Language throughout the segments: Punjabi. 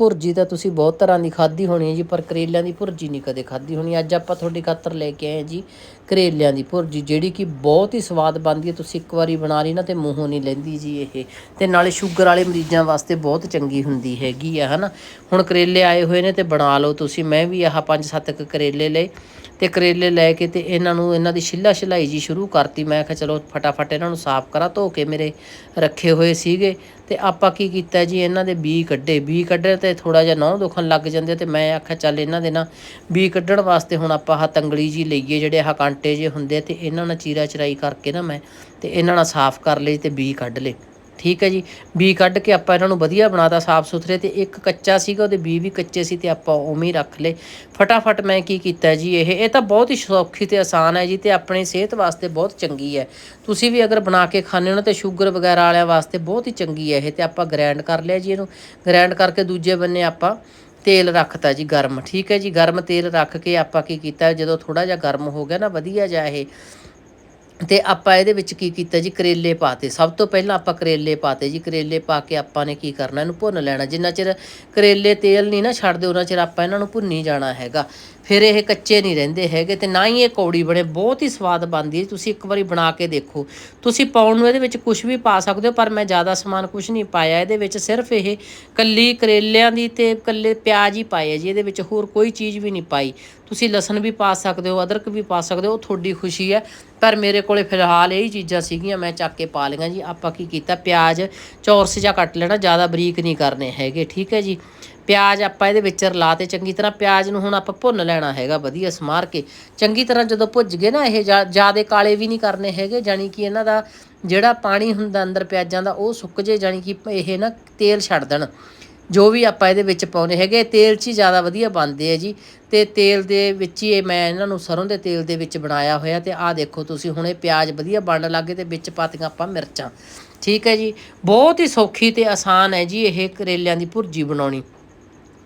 ਭੁਰਜੀ ਤਾਂ ਤੁਸੀਂ ਬਹੁਤ ਤਰ੍ਹਾਂ ਦੀ ਖਾਧੀ ਹੋਣੀ ਹੈ ਜੀ, ਪਰ ਕਰੇਲਿਆਂ ਦੀ ਭੁਰਜੀ ਨਹੀਂ ਕਦੇ ਖਾਧੀ ਹੋਣੀ। ਅੱਜ ਆਪਾਂ ਤੁਹਾਡੇ ਖਾਤਰ ਲੈ ਕੇ ਆਏ ਹਾਂ ਜੀ ਕਰੇਲਿਆਂ ਦੀ ਭੁਰਜੀ, ਜਿਹੜੀ ਕਿ ਬਹੁਤ ਹੀ ਸਵਾਦ ਬਣਦੀ ਹੈ। ਤੁਸੀਂ ਇੱਕ ਵਾਰੀ ਬਣਾ ਲਈ ਨਾ ਤੇ ਮੂੰਹੋਂ ਨਹੀਂ ਲੈਂਦੀ ਜੀ ਇਹ। ਤੇ ਨਾਲੇ ਸ਼ੂਗਰ ਵਾਲੇ ਮਰੀਜ਼ਾਂ ਵਾਸਤੇ ਬਹੁਤ ਚੰਗੀ ਹੁੰਦੀ ਹੈਗੀ ਆ, ਹਨਾ? ਹੁਣ ਕਰੇਲੇ ਆਏ ਹੋਏ ਨੇ ਤੇ ਬਣਾ ਲਓ ਤੁਸੀਂ। ਮੈਂ ਵੀ ਆਹ ਪੰਜ ਸੱਤ ਕੁ ਕਰੇਲੇ ਲਏ ਤੇ ਕਰੇਲੇ ਲੈ ਕੇ ਤੇ ਇਹਨਾਂ ਨੂੰ, ਇਹਨਾਂ ਦੀ ਛਿੱਲਾ ਛਿਲਾਈ ਜੀ ਸ਼ੁਰੂ ਕਰਤੀ। ਮੈਂ ਕਿਹਾ ਚਲੋ ਫਟਾਫਟ ਇਹਨਾਂ ਨੂੰ ਸਾਫ਼ ਕਰਾਂ, ਧੋ ਕੇ ਮੇਰੇ ਰੱਖੇ ਹੋਏ ਸੀਗੇ। ਤੇ ਆਪਾਂ ਕੀ ਕੀਤਾ ਜੀ, ਇਹਨਾਂ ਦੇ ਬੀ ਕੱਢੇ। ਬੀ ਕੱਢੇ ਤੇ ਥੋੜਾ ਜਿਹਾ ਨਹੁੰ ਦੁਖਣ ਲੱਗ ਜਾਂਦੇ ਤੇ ਮੈਂ ਆਖਿਆ ਚੱਲ ਇਹਨਾਂ ਦੇ ਨਾ ਬੀ ਕੱਢਣ ਵਾਸਤੇ ਹੁਣ ਆਪਾਂ ਆਹ ਤੰਗਲੀ ਜੀ ਲਈਏ, ਜਿਹੜੇ ਆਹ ਕਾਂਟੇ ਜੇ ਹੁੰਦੇ ਆ ਤੇ ਇਹਨਾਂ ਨਾਲ ਚੀਰਾ ਚਰਾਈ ਕਰਕੇ ਨਾ ਮੈਂ ਤੇ ਇਹਨਾਂ ਨਾਲ ਸਾਫ਼ ਕਰ ਲਈ ਤੇ ਬੀ ਕੱਢ ਲਏ। ਠੀਕ ਹੈ ਜੀ। ਬੀ ਕੱਢ ਕੇ ਆਪਾਂ ਇਹਨਾਂ ਨੂੰ ਵਧੀਆ ਬਣਾਤਾ, ਸਾਫ਼ ਸੁਥਰੇ ਤੇ ਇੱਕ ਕੱਚਾ ਸੀਗਾ, ਉਹਦੇ ਬੀ ਵੀ ਕੱਚੇ ਸੀ ਤੇ ਆਪਾਂ ਉਵੇਂ ਹੀ ਰੱਖ ਲਏ। ਫਟਾਫਟ ਮੈਂ ਕੀ ਕੀਤਾ ਜੀ ਇਹ? ਇਹ ਤਾਂ ਬਹੁਤ ਹੀ ਸੌਖੀ ਤੇ ਆਸਾਨ ਹੈ ਜੀ ਤੇ ਆਪਣੀ ਸਿਹਤ ਵਾਸਤੇ ਬਹੁਤ ਚੰਗੀ ਹੈ। ਤੁਸੀਂ ਵੀ ਅਗਰ ਬਣਾ ਕੇ ਖਾਣੇ ਹੋ ਨਾ ਤੇ ਸ਼ੂਗਰ ਵਗੈਰਾ ਵਾਲਿਆਂ ਵਾਸਤੇ ਬਹੁਤ ਹੀ ਚੰਗੀ ਹੈ ਇਹ ਤੇ ਆਪਾਂ ਗ੍ਰਾਈਂਡ ਕਰ ਲਿਆ ਜੀ ਇਹਨੂੰ। ਗ੍ਰਾਈਂਡ ਕਰਕੇ ਦੂਜੇ ਬੰਨੇ ਆਪਾਂ ਤੇਲ ਰੱਖਤਾ ਜੀ ਗਰਮ, ਠੀਕ ਹੈ ਜੀ। ਗਰਮ ਤੇਲ ਰੱਖ ਕੇ ਆਪਾਂ ਕੀ ਕੀਤਾ, ਜਦੋਂ ਥੋੜਾ ਜਿਹਾ ਗਰਮ ਹੋ ਗਿਆ ਨਾ, ਵਧੀਆ ਜਿਹਾ ਇਹ ਤੇ ਆਪਾਂ ਇਹਦੇ ਵਿੱਚ ਕੀ ਕੀਤਾ ਜੀ? ਕਰੇਲੇ ਪਾਤੇ। ਸਭ ਤੋਂ ਪਹਿਲਾਂ ਆਪਾਂ ਕਰੇਲੇ ਪਾਤੇ ਜੀ। ਕਰੇਲੇ ਪਾ ਕੇ ਆਪਾਂ ਨੇ ਕੀ ਕਰਨਾ? ਇਹਨੂੰ ਭੁੰਨ ਲੈਣਾ। ਜਿੰਨਾ ਚਿਰ ਕਰੇਲੇ ਤੇਲ ਨਹੀਂ ਨਾ ਛੱਡਦੇ ਉਹਨਾਂ ਚਿਰ ਆਪਾਂ ਇਹਨਾਂ ਨੂੰ ਭੁੰਨੀ ਜਾਣਾ ਹੈਗਾ। ਫਿਰ ਇਹ ਕੱਚੇ ਨਹੀਂ ਰਹਿੰਦੇ ਹੈਗੇ ਤੇ ਨਾ ਹੀ ਇਹ ਕੌੜੀ ਬਣੇ। ਬਹੁਤ ਹੀ ਸਵਾਦ ਬਣਦੀ ਹੈ। ਤੁਸੀਂ ਇੱਕ ਵਾਰੀ ਬਣਾ ਕੇ ਦੇਖੋ। ਤੁਸੀਂ ਪਾਉਣ ਨੂੰ ਇਹਦੇ ਵਿੱਚ ਕੁਝ ਵੀ ਪਾ ਸਕਦੇ ਹੋ, ਪਰ ਮੈਂ ਜ਼ਿਆਦਾ ਸਮਾਨ ਕੁਝ ਨਹੀਂ ਪਾਇਆ। ਇਹਦੇ ਵਿੱਚ ਸਿਰਫ ਇਹ ਕੱਲੀ ਕਰੇਲਿਆਂ ਦੀ ਤੇ ਕੱਲੇ ਪਿਆਜ਼ ਹੀ ਪਾਏ ਜੀ। ਇਹਦੇ ਵਿੱਚ ਹੋਰ ਕੋਈ ਚੀਜ਼ ਵੀ ਨਹੀਂ ਪਾਈ। ਤੁਸੀਂ ਲਸਣ ਵੀ ਪਾ ਸਕਦੇ ਹੋ, ਅਦਰਕ ਵੀ ਪਾ ਸਕਦੇ ਹੋ, ਉਹ ਤੁਹਾਡੀ ਖੁਸ਼ੀ ਹੈ। ਪਰ ਮੇਰੇ ਕੋਲੇ ਫਿਲਹਾਲ ਇਹ ਹੀ ਚੀਜ਼ਾਂ ਸੀਗੀਆਂ, ਮੈਂ ਚੱਕ ਕੇ ਪਾ ਲਈਆਂ ਜੀ। ਆਪਾਂ ਕੀ ਕੀਤਾ, ਪਿਆਜ਼ ਚੌਰਸ ਜਿਹਾ ਕੱਟ ਲੈਣਾ, ਜ਼ਿਆਦਾ ਬਰੀਕ ਨਹੀਂ ਕਰਨੇ ਹੈਗੇ, ਠੀਕ ਹੈ ਜੀ? ਪਿਆਜ਼ ਆਪਾਂ ਇਹਦੇ ਵਿੱਚ ਰਲਾ ਤੇ ਚੰਗੀ ਤਰ੍ਹਾਂ ਪਿਆਜ਼ ਨੂੰ ਹੁਣ ਆਪਾਂ ਭੁੰਨ ਲੈਣਾ ਹੈਗਾ, ਵਧੀਆ ਸਮਾਰ ਕੇ। ਚੰਗੀ ਤਰ੍ਹਾਂ ਜਦੋਂ ਭੁੱਜ ਗਏ ਨਾ, ਇਹ ਜਿਆਦੇ ਕਾਲੇ ਵੀ ਨਹੀਂ ਕਰਨੇ ਹੈਗੇ ਜਾਨੀ ਕਿ ਇਹਨਾਂ ਦਾ ਜਿਹੜਾ ਪਾਣੀ ਹੁੰਦਾ ਅੰਦਰ ਪਿਆਜ਼ਾਂ ਦਾ, ਉਹ ਸੁੱਕ ਜੇ ਜਾਨੀ ਕਿ ਇਹ ਨਾ ਤੇਲ ਛੱਡ ਦੇਣ। ਜੋ ਵੀ ਆਪਾਂ ਇਹਦੇ ਵਿੱਚ ਪਾਉਨੇ ਹੈਗੇ ਤੇਲ 'ਚ ਹੀ ਜ਼ਿਆਦਾ ਵਧੀਆ ਬਣਦੇ ਆ ਜੀ। ਤੇ ਤੇਲ ਦੇ ਵਿੱਚ ਹੀ ਇਹ ਮੈਂ ਇਹਨਾਂ ਨੂੰ ਸਰੋਂ ਦੇ ਤੇਲ ਦੇ ਵਿੱਚ ਬਣਾਇਆ ਹੋਇਆ ਤੇ ਆਹ ਦੇਖੋ ਤੁਸੀਂ ਹੁਣ ਇਹ ਪਿਆਜ਼ ਵਧੀਆ ਬਣਨ ਲੱਗੇ ਤੇ ਵਿੱਚ ਪਾਤੀਆਂ ਆਪਾਂ ਮਿਰਚਾਂ। ਠੀਕ ਹੈ ਜੀ, ਬਹੁਤ ਹੀ ਸੌਖੀ ਤੇ ਆਸਾਨ ਹੈ ਜੀ ਇਹ ਕਰੇਲਿਆਂ ਦੀ ਭੁਰਜੀ ਬਣਾਉਣੀ।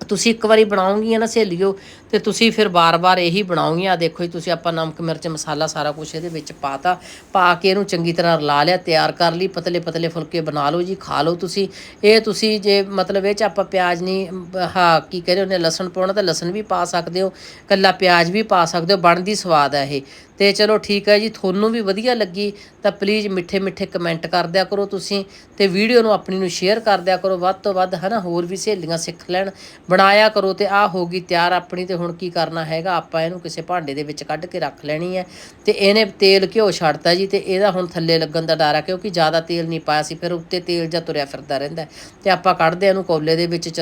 ਤੁਸੀਂ ਇੱਕ ਵਾਰੀ ਬਣਾਉਂਗੀਆਂ ਨਾ ਸਹੇਲੀਓ, ਤੇ ਤੁਸੀਂ ਫਿਰ ਬਾਰ-ਬਾਰ ਇਹੀ ਬਣਾਉਂਗੀਆਂ। ਦੇਖੋ ਜੀ, ਤੁਸੀਂ ਆਪਾਂ ਨਮਕ, ਮਿਰਚ, ਮਸਾਲਾ ਸਾਰਾ ਕੁਝ ਇਹਦੇ ਵਿੱਚ ਪਾਤਾ। ਪਾ ਕੇ ਇਹਨੂੰ ਚੰਗੀ ਤਰ੍ਹਾਂ ਰਲਾ ਲਿਆ, ਤਿਆਰ ਕਰ ਲਈ। ਪਤਲੇ ਪਤਲੇ ਫੁਲਕੇ ਬਣਾ ਲਓ ਜੀ, ਖਾ ਲਓ ਤੁਸੀਂ। ਇਹ ਤੁਸੀਂ ਜੇ ਮਤਲਬ ਇਹ ਚ ਆਪਾਂ ਪਿਆਜ਼ ਨਹੀਂ ਹਾਂ, ਕੀ ਕਹਿੰਦੇ ਉਹਨੇ ਲਸਣ ਪਾਉਣਾ ਤਾਂ ਲਸਣ ਵੀ ਪਾ ਸਕਦੇ ਹੋ, ਕੱਲਾ ਪਿਆਜ਼ ਵੀ ਪਾ ਸਕਦੇ ਹੋ, ਬਣਦੀ ਸਵਾਦ ਹੈ ਇਹ। ਤੇ ਚਲੋ ਠੀਕ ਹੈ ਜੀ, ਤੁਹਾਨੂੰ ਵੀ ਵਧੀਆ ਲੱਗੀ, ਤਾਂ ਪਲੀਜ਼ ਮਿੱਠੇ ਮਿੱਠੇ ਕਮੈਂਟ ਕਰ ਦਿਆ ਕਰੋ ਤੁਸੀਂ ਤੇ ਵੀਡੀਓ ਨੂੰ ਆਪਣੀ ਨੂੰ ਸ਼ੇਅਰ ਕਰ ਦਿਆ ਕਰੋ, ਵੱਧ ਤੋਂ ਵੱਧ ਹਨਾ ਹੋਰ ਵੀ ਸਹੇਲੀਆਂ ਸਿੱਖ ਲੈਣ, ਬਣਾਇਆ ਕਰੋ ਤੇ ਆ ਹੋ ਗਈ ਤਿਆਰ ਆਪਣੀ ਤੇ ਹੁਣ ਕੀ ਕਰਨਾ ਹੈਗਾ, ਆਪਾਂ ਇਹਨੂੰ ਕਿਸੇ ਭਾਂਡੇ ਦੇ ਵਿੱਚ ਕੱਢ ਕੇ ਰੱਖ ਲੈਣੀ ਹੈ ਤੇ ਇਹਨੇ ਤੇਲ ਘਿਓ ਛੱਡਤਾ ਜੀ ਤੇ ਇਹਦਾ ਹੁਣ ਥੱਲੇ ਲੱਗਣ ਦਾ ਡਰ ਆ ਕਿਉਂਕਿ ਜ਼ਿਆਦਾ ਤੇਲ ਨਹੀਂ ਪਾਇਆ ਸੀ, ਫਿਰ ਉੱਤੇ ਤੇਲ ਜਾਂ ਤੁਰਿਆ ਫਿਰਦਾ ਰਹਿੰਦਾ ਹੈ। ਤੇ ਆਪਾਂ ਕੱਢਦੇ ਇਹਨੂੰ ਕੋਲੇ ਦੇ ਵਿੱਚ